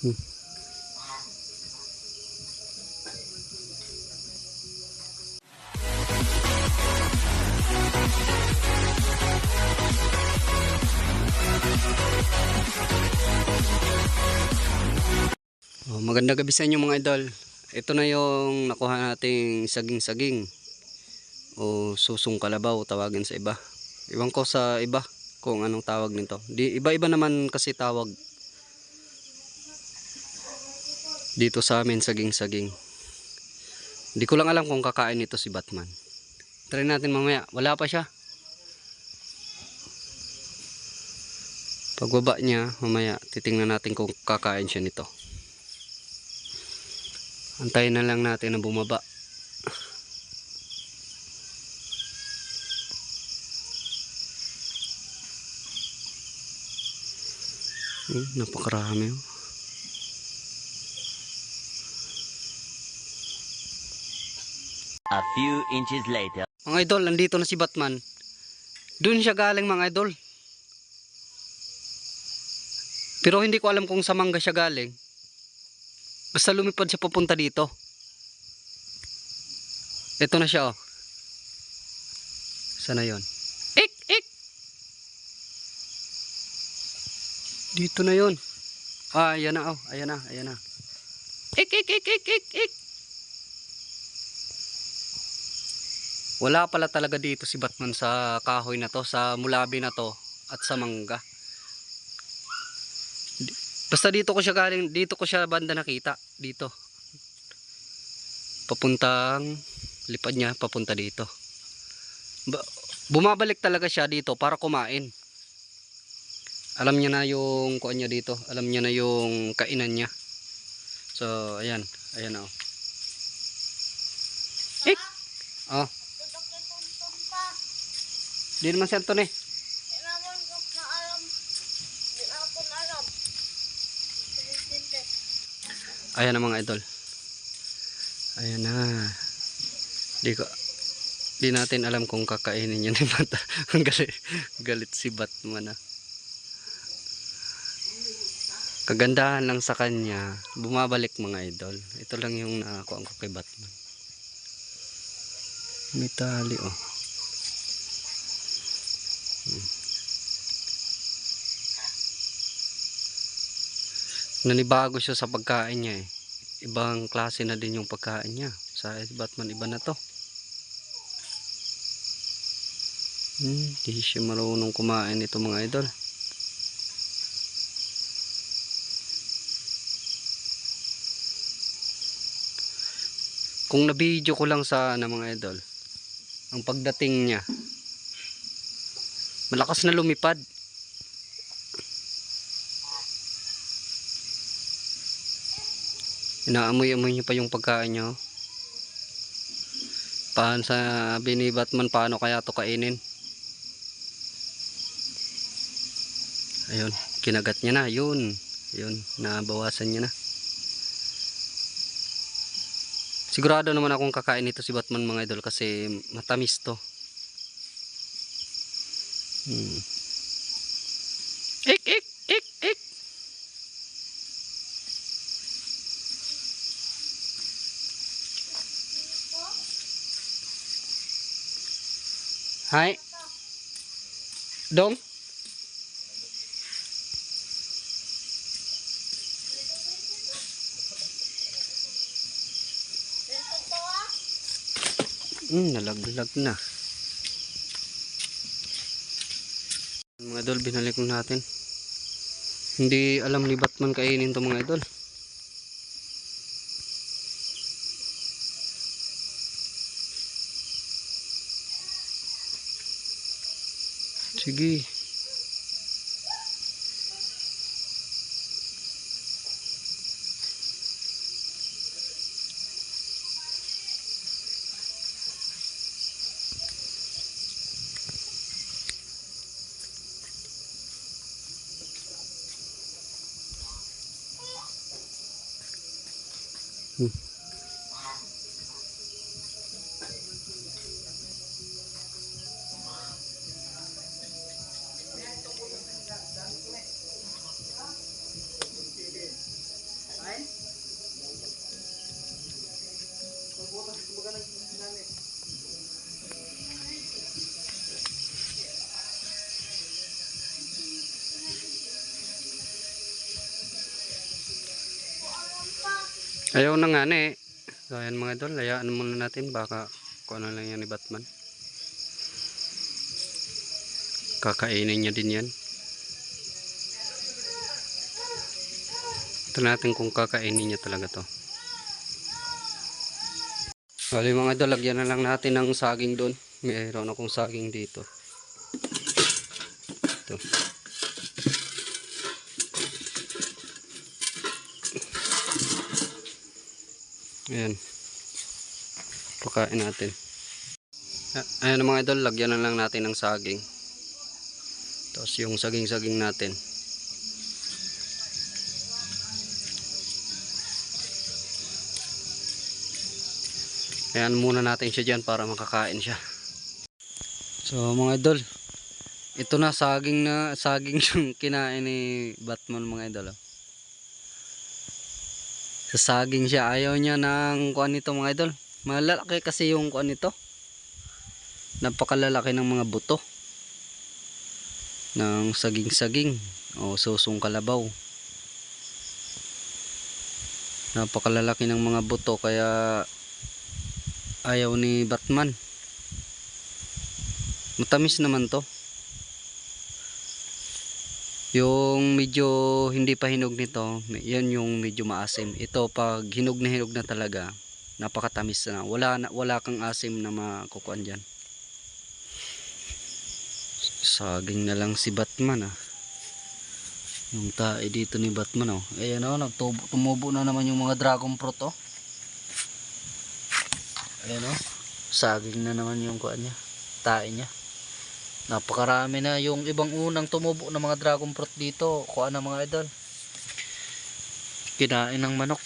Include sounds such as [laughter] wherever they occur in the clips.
Hmm. Oh, maganda gabi sa inyo mga idol. Ito na yung nakuha nating saging-saging o susong kalabaw tawagin sa iba. Iwan ko sa iba kung anong tawag nito. Di iba-iba naman kasi tawag dito sa amin saging-saging. Hindi ko lang alam kung kakain nito si Batman. Try natin mamaya. Wala pa siya. Pagbaba niya, mamaya titingnan natin kung kakain siya nito. Antayin na lang natin na bumaba. Napakarami oh. A few inches later. Mga idol, nandito na si Batman. Doon siya galing mga idol. Pero hindi ko alam kung sa mangga siya galing. Basta lumipad siya papunta dito. Ito na siya oh. Sana yon? Ik! Ik! Dito na yon. Ah, ayan na oh. Ayan na, ayan na. Ik! Ik! Ik! Ik! Ik! Ik! Wala pala talaga dito si Batman sa kahoy na to, sa mulabi na to at sa mangga. Basta dito ko siya galing, dito ko siya banda nakita, dito. Papuntang lipad niya papunta dito. Ba- bumabalik talaga siya dito para kumain. Alam niya na yung kuan niya dito, alam niya na yung kainan niya. So, ayan, ayan oh. Ik! Oh. Di naman siya ito eh. Naman ko na alam. Di na ako na alam. Sinisinte. Ayan na mga idol. Ayan na. Di ko di natin alam kung kakainin niya ni Bata. [laughs] Ang galit, galit si Batman ah. Kagandahan lang sa kanya, bumabalik mga idol. Ito lang yung nakakuha ko kay Batman. May tali oh. Hmm. Nanibago siya sa pagkain niya eh. Ibang klase na din yung pagkain niya. Sa Batman iba na to. Hmm, di siya marunong kumain ito mga idol. Kung na-video ko lang sa ano, mga idol, ang pagdating niya, malakas na lumipad. Inaamoy-amoy niyo pa yung pagkain niyo. Paano sabi ni Batman paano kaya to kainin? Ayun, kinagat niya na. Yun. Yun, nabawasan niya na. Sigurado naman akong kakain ito si Batman mga idol kasi matamis to. Hmm. Ik, ik, ik, ik. Hai. Dong. Hmm, nalaglag na. Mga idol, binalik na natin. Hindi alam ni Batman kainin to mga idol. Sige. Mm-hmm. Ayaw na nga na eh. So ayan mga idol, hayaan muna natin baka kung ano lang yan ni Batman. Kakainin niya din yan. Ito natin kung kakainin niya talaga to. Bali mga idol, lagyan na lang natin ng saging doon. Mayroon akong saging dito. Ayan. Pakain natin. Ayan mga idol, lagyan na lang natin ng saging. Tapos yung saging-saging natin. Ayan muna natin siya dyan para makakain siya. So mga idol, ito na saging na saging [laughs] yung kinain ni Batman mga idol. oh. Sa saging siya, ayaw niya ng kuan nito mga idol. Malalaki kasi yung kuan nito. Napakalalaki ng mga buto. Ng saging-saging o susong kalabaw. Napakalalaki ng mga buto kaya ayaw ni Batman. Matamis naman to. Yung medyo hindi pa hinog nito, yan yung medyo maasim. Ito pag hinog na hinog na talaga, napakatamis na. Wala wala kang asim na makukuan diyan. Saging na lang si Batman ah. Yung tae dito ni Batman oh. Ayan oh, nagtubo, tumubo na naman yung mga dragon fruit oh. Ayan oh. Saging na naman yung kuan niya. Tae niya. Napakarami na yung ibang unang tumubo ng mga dragon fruit dito. Kuha na mga idol. Kinain ng manok.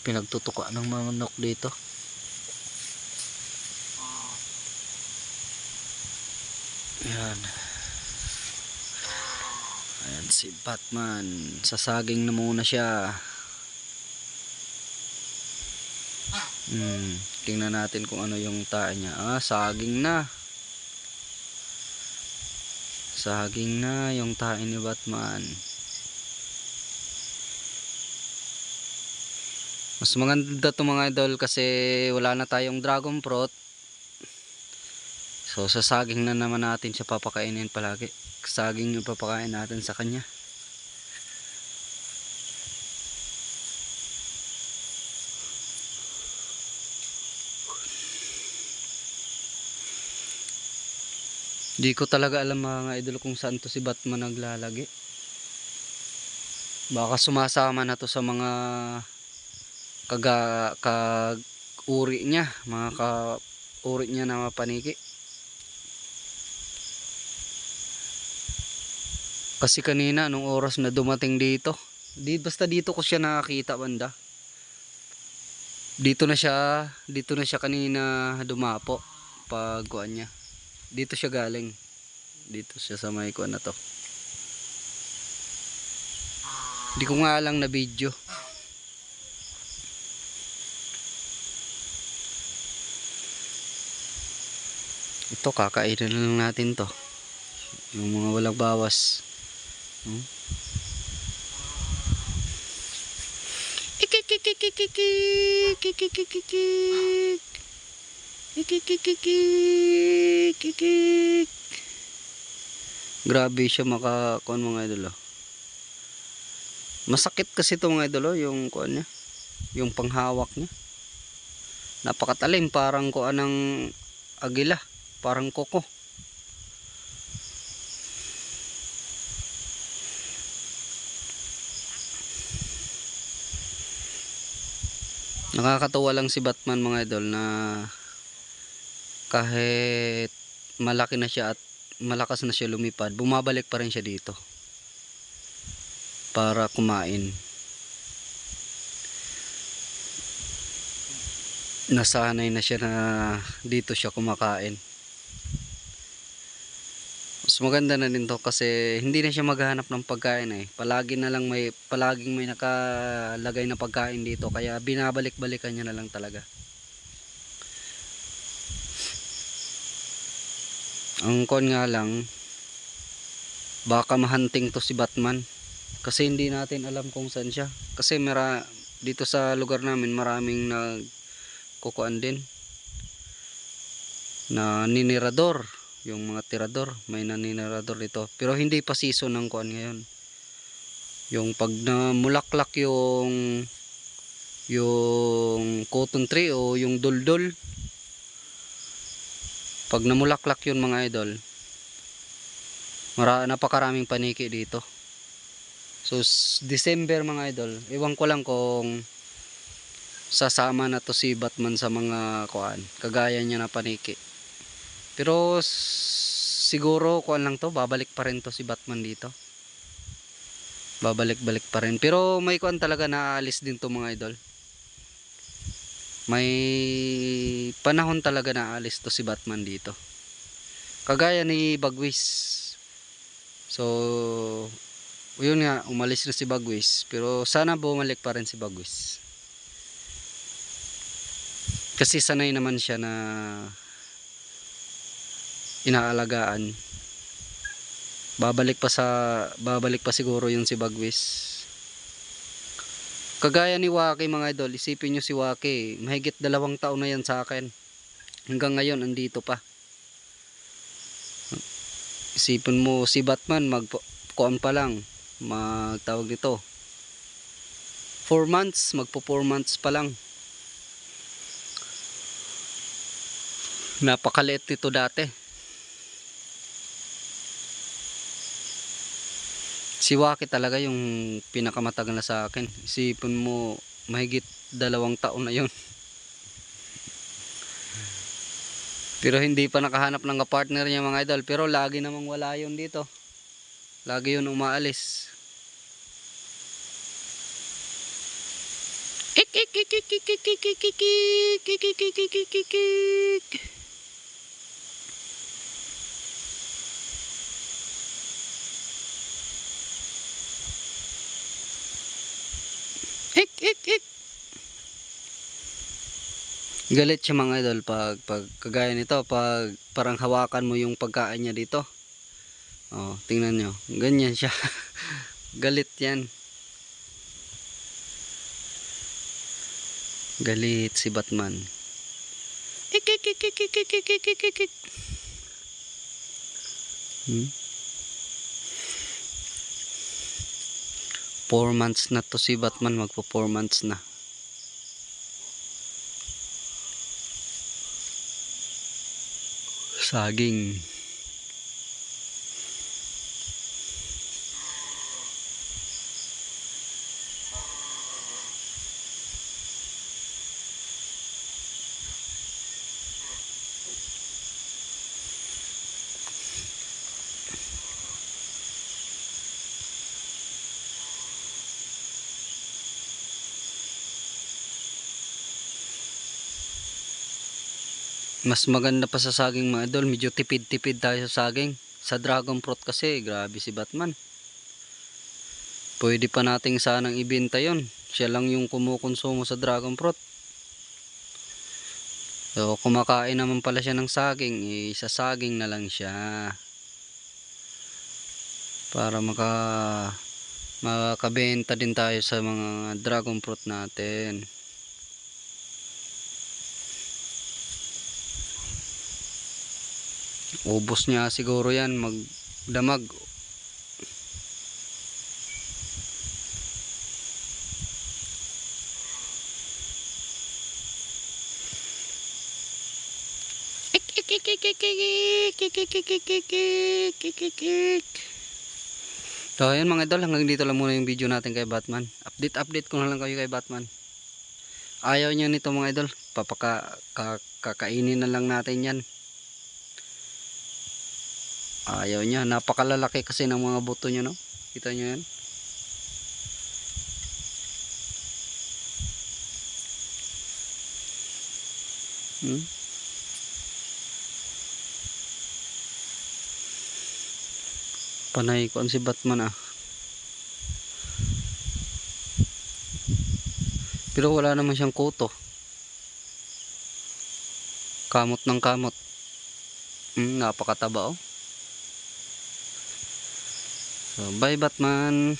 Pinagtutuka ng manok dito. Ayan. Ayan si Batman. Sasaging na muna siya. Hmm. Tingnan natin kung ano yung tae niya. Ah, saging na. Saging na yung tae ni Batman. Mas maganda to mga idol kasi wala na tayong dragon fruit. So sa saging na naman natin siya papakainin palagi. Saging yung papakain natin sa kanya. Di ko talaga alam mga idol kung saan to si Batman naglalagi. Baka sumasama na to sa mga kaga kag uri niya, mga ka uri niya na mapaniki. Kasi kanina nung oras na dumating dito, di basta dito ko siya nakakita banda. Dito na siya, dito na siya kanina dumapo pag kuan niya dito siya galing. Dito siya sa may kuan na to. Hindi ko nga lang na video. Ito kakainin na lang natin to. Yung mga walang bawas. Hmm? Kikikikikik. Grabe siya maka makakuan mga idol. Oh. Masakit kasi ito mga idol oh, yung kuan niya. Yung panghawak niya. Napakatalim parang kuan ng agila, parang koko. Nakakatuwa lang si Batman mga idol na kahit malaki na siya at malakas na siya lumipad, bumabalik pa rin siya dito para kumain. Nasanay na siya na dito siya kumakain. Mas maganda na din kasi hindi na siya maghahanap ng pagkain eh. Palagi na lang may palaging may nakalagay na pagkain dito kaya binabalik-balikan niya na lang talaga. Ang kon nga lang baka mahanting to si Batman. Kasi hindi natin alam kung saan siya. Kasi mera, dito sa lugar namin maraming nagkukuan din. Na ninirador yung mga tirador. May naninirador dito. Pero hindi pa season ng kuan ngayon. Yung pag namulaklak yung yung cotton tree o yung duldul pag namulaklak yun mga idol mara, napakaraming paniki dito. So December mga idol iwan ko lang kung sasama na to si Batman sa mga kuan kagaya niya na paniki. Pero siguro kuan lang to babalik pa rin to si Batman dito. Babalik-balik pa rin. Pero may kuan talaga na aalis din to mga idol may panahon talaga na aalis to si Batman dito. Kagaya ni Bagwis. So yun nga umalis na si Bagwis pero sana bumalik pa rin si Bagwis. Kasi sanay naman siya na inaalagaan. Babalik pa sa babalik pa siguro yun si Bagwis kagaya ni Waki mga idol isipin nyo si Waki mahigit dalawang taon na yan sa akin. Hanggang ngayon andito pa. Isipin mo si Batman mag kuan pa lang magtawag nito. 4 months magpo 4 months pa lang. Napakaliit nito dati si Waki talaga yung pinakamatagal na sa akin isipin mo mahigit dalawang taon na yun pero hindi pa nakahanap ng partner niya mga idol pero lagi namang wala yun dito lagi yun umaalis ik, ik, ik, ik, ik, ik, ik, ik, ik, ik, ik, ik, ik, ik. Ik, galit siya mga idol pag, pag kagaya nito pag parang hawakan mo yung pagkain niya dito. Oh tingnan nyo. Ganyan siya. [laughs] Galit yan. Galit si Batman. Hmm? four months na to si Batman. Magpo 4 months na. Saging. Mas maganda pa sa saging mga idol. Medyo tipid-tipid tayo sa saging. Sa dragon fruit kasi, grabe si Batman. Pwede pa nating sanang ibenta yon. Siya lang yung kumukonsumo sa dragon fruit. So, kumakain naman pala siya ng saging. Eh, sa saging na lang siya. Para maka makabenta din tayo sa mga dragon fruit natin. Ubos niya siguro yan magdamag. So ayun mga idol, hanggang dito lang muna yung video natin kay Batman. Update update ko na lang kayo kay Batman. Ayaw niya nito mga idol, papaka ka, kakainin na lang natin yan. Ayaw niya. Napakalalaki kasi ng mga buto niya, no? Kita niyo yan? Hmm? Panay ko si Batman ah. Pero wala naman siyang kuto. Kamot ng kamot. Hmm, napakataba oh. So, bye Batman.